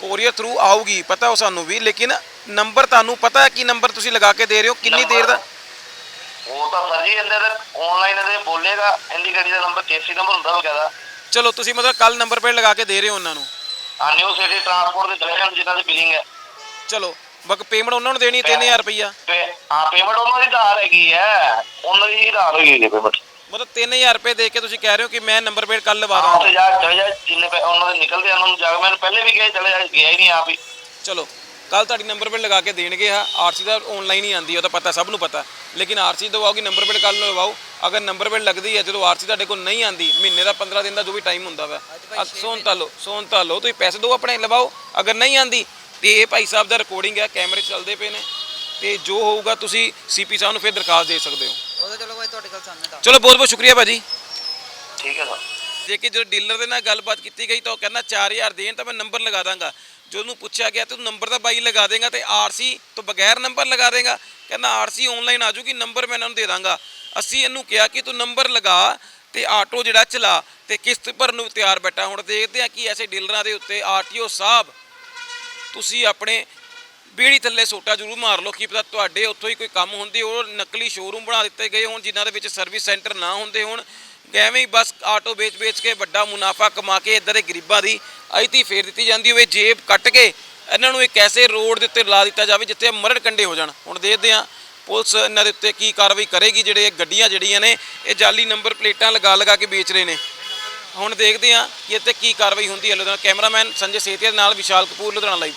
ਕੋਰੀਅਰ ਥਰੂ ਆਊਗੀ ਪਤਾ ਉਹ ਸਾਨੂੰ ਵੀ ਲੇਕਿਨ ਨੰਬਰ ਤੁਹਾਨੂੰ ਪਤਾ ਹੈ ਕਿ ਨੰਬਰ ਤੁਸੀਂ ਲਗਾ ਕੇ ਦੇ ਰਹੇ ਹੋ ਕਿੰਨੀ ਦੇਰ ਦਾ? ਉਹ ਤਾਂ ਸਰ ਜੀ ਇਹਦੇ ਤੇ ਆਨਲਾਈਨ ਇਹਦੇ ਬੋਲੇਗਾ ਗੱਡੀ ਦਾ ਨੰਬਰ ਕੇਸੀ ਨੰਬਰ ਹੁੰਦਾ ਵਗੈਰਾ। ਚਲੋ ਤੁਸੀਂ ਮਤਲਬ ਕੱਲ ਨੰਬਰ ਪਲੇਟ ਲਗਾ ਕੇ ਦੇ ਰਹੇ ਹੋ ਉਹਨਾਂ ਨੂੰ। ਆ ਨਿਊ ਸਿਟੀ ਟਰਾਂਸਪੋਰਟ ਦੇ ਚਲੇ ਜਾਣ ਜਿਨ੍ਹਾਂ ਦੀ ਬਿਲਿੰਗ ਹੈ। ਚਲੋ ਬਕ ਪੇਮੈਂਟ ਉਹਨਾਂ ਨੂੰ ਦੇਣੀ 3000 ਰੁਪਈਆ। ਤੇ ਆ ਪੇਮੈਂਟ ਉਹਨਾਂ ਦੀ ਧਾਰ ਹੈਗੀ ਹੈ। ਉਹਨਾਂ ਦੀ ਹੀ ਧਾਰ ਹੋਈ ਹੈ ਪੇਮੈਂਟ ਮਤਲਬ 3000 ਰੁਪਏ ਦੇ ਕੇ ਤੁਸੀਂ ਕਹਿ ਰਹੇ ਹੋ ਕਿ ਮੈਂ ਨੰਬਰ ਪਲੇਟ ਕੱਲ ਲਵਾ ਹਾਂ ਦਾਂਗਾ ਉੱਥੇ ਜਾ ਚਲੇ ਜਾ ਜਿੰਨੇ ਪੈ ਉਹਨਾਂ ਦੇ ਨਿਕਲਦੇ ਆ ਉਹਨਾਂ ਨੂੰ ਜਾ ਕੇ ਮੈਨੂੰ ਪਹਿਲੇ ਵੀ ਕਿਹਾ ਚਲੇ ਜਾ ਗਿਆ ਹੀ ਨਹੀਂ ਆਪ ਹੀ। ਚਲੋ ਕੱਲ ਤੁਹਾਡੀ ਨੰਬਰ ਪਲੇਟ ਲਗਾ ਕੇ ਦੇਣਗੇ ਆ। ਆਰਸੀ ਦਾ ਆਨਲਾਈਨ ਹੀ ਆਂਦੀ ਉਹ ਤਾਂ ਪਤਾ ਸਭ ਨੂੰ ਪਤਾ। ਲੇਕਿਨ ਆਰਸੀ ਦਵਾਓਗੇ ਨੰਬਰ ਪਲੇਟ ਕੱਲ ਲਵਾਓ। ਅਗਰ ਨੰਬਰ ਪਲੇਟ ਲੱਗਦੀ ਹੈ ਜਦੋਂ ਆਰਸੀ ਤੁਹਾਡੇ ਕੋਲ ਨਹੀਂ ਆਂਦੀ ਮਹੀਨੇ ਦਾ 15 ਦਿਨ ਦਾ ਜੋ ਵੀ ਟਾਈਮ ਹੁੰਦਾ ਵਾ। ਅ- ਸੁਣ ਤਾਂ ਲਓ ਸੁਣ ਤਾਂ ਲਓ ਤੁਸੀਂ ਪੈਸੇ ਦਿਓ ਆਪਣੇ ਲਵਾਓ। ਅਗਰ ਨਹੀਂ ਆਂਦੀ ਤੇ ਇਹ ਭਾਈ ਸਾਹਿਬ ਦਾ ਰਿਕਾਰਡਿੰਗ ਹੈ ਕੈਮਰੇ ਚੱਲਦੇ ਪਏ ਨੇ। ਤੇ ਜੋ ਹੋਊਗਾ ਤੁਸੀਂ ਸੀਪੀ ਸਾਹਿਬ ਨੂੰ ਫਿਰ ਦਰਖਾਸਤ ਦੇ ਸਕਦੇ ਹੋ। ਉਹ ਚਲੋ ਭਾਈ ਤੁਹਾਡੀ ਗੱਲ ਸਾਹਮਣੇ ਤਾਂ। ਚਲੋ ਬਹੁਤ ਬਹੁਤ ਸ਼ੁਕਰੀਆ ਭਾਜੀ। ਠੀਕ ਹੈ ਸਰ। ਜੇ ਕਿ ਜਦੋਂ ਡੀਲਰ ਦੇ ਨਾਲ ਗੱਲਬਾਤ ਕੀਤੀ ਗਈ ਤਾਂ ਉਹ ਕਹਿੰਦਾ 4000 ਦੇਣ ਤਾਂ ਮੈਂ ਨੰਬਰ ਲਗਾ ਦਾਂਗਾ। ਜੋ ਉਹਨੂੰ ਪੁੱਛਿਆ ਗਿਆ ਤੂੰ ਨੰਬਰ ਤਾਂ ਬਾਈ ਲਗਾ ਦੇਗਾ ਤੇ ਆਰਸੀ ਤੋਂ ਬਗੈਰ ਨੰਬਰ ਲਗਾ ਦੇਗਾ। ਕਹਿੰਦਾ ਆਰਸੀ ਆਨਲਾਈਨ ਆ ਜੂਗੀ ਨੰਬਰ ਮੈਂ ਇਹਨਾਂ ਨੂੰ ਦੇ ਦਾਂਗਾ। ਅਸੀਂ ਇਹਨੂੰ ਕਿਹਾ ਕਿ ਤੂੰ ਨੰਬਰ ਲਗਾ ਤੇ ਆਟੋ ਜਿਹੜਾ ਚਲਾ ਤੇ ਕਿਸ਼ਤ ਭਰਨ ਨੂੰ ਤਿਆਰ ਬੈਠਾ। ਹੁਣ ਦੇਖਦੇ ਆ ਕਿ ਐਸੇ ਡੀਲਰਾਂ ਦੇ ਉੱਤੇ ਆਰਟੀਓ ਸਾਹਿਬ, ਤੁਸੀਂ ਆਪਣੇ ਬੀੜੀ ਥੱਲੇ ਸੋਟਾ ਜ਼ਰੂਰ ਮਾਰ ਲਓ। ਕੀ ਪਤਾ ਤੁਹਾਡੇ ਉੱਥੋਂ ਹੀ ਕੋਈ ਕੰਮ ਹੁੰਦੇ, ਉਹ ਨਕਲੀ ਸ਼ੋਰੂਮ ਬਣਾ ਦਿੱਤੇ ਗਏ ਹੋਣ, ਜਿਨ੍ਹਾਂ ਦੇ ਵਿੱਚ ਸਰਵਿਸ ਸੈਂਟਰ ਨਾ ਹੁੰਦੇ ਹੋਣ। ਐਵੇਂ ਹੀ ਬਸ ਆਟੋ ਵੇਚ-ਵੇਚ ਕੇ ਵੱਡਾ ਮੁਨਾਫਾ ਕਮਾ ਕੇ ਇੱਧਰ ਦੇ ਗਰੀਬਾਂ ਦੀ ਅਇਤੀ ਫੇਰ ਦਿੱਤੀ ਜਾਂਦੀ ਹੋਵੇ, ਜੇਬ ਕੱਟ ਕੇ ਇਹਨਾਂ ਨੂੰ ਇੱਕ ਐਸੇ ਰੋਡ ਦੇ ਉੱਤੇ ਲਾ ਦਿੱਤਾ ਜਾਵੇ ਜਿੱਥੇ ਮਰਨ ਕੰਡੇ ਹੋ ਜਾਣ। ਹੁਣ ਦੇਖਦੇ ਹਾਂ ਪੁਲਿਸ ਇਹਨਾਂ ਦੇ ਉੱਤੇ ਕੀ ਕਾਰਵਾਈ ਕਰੇਗੀ? ਜਿਹੜੇ ਇਹ ਗੱਡੀਆਂ ਜਿਹੜੀਆਂ ਨੇ, ਇਹ ਜਾਲੀ ਨੰਬਰ ਪਲੇਟਾਂ ਲਗਾ ਲਗਾ ਕੇ ਵੇਚ ਰਹੇ ਨੇ। ਹੁਣ ਦੇਖਦੇ ਹਾਂ ਕਿ ਇੱਥੇ ਕੀ ਕਾਰਵਾਈ ਹੁੰਦੀ ਹੈ ਲੁਧਿਆਣਾ ਕੈਮਰਾਮੈਨ ਸੰਜੇ ਸੇਤੀਆ ਦੇ ਨਾਲ ਵਿਸ਼ਾਲ ਕਪੂਰ, ਲੁਧਿਆਣਾ ਲਾਈਵ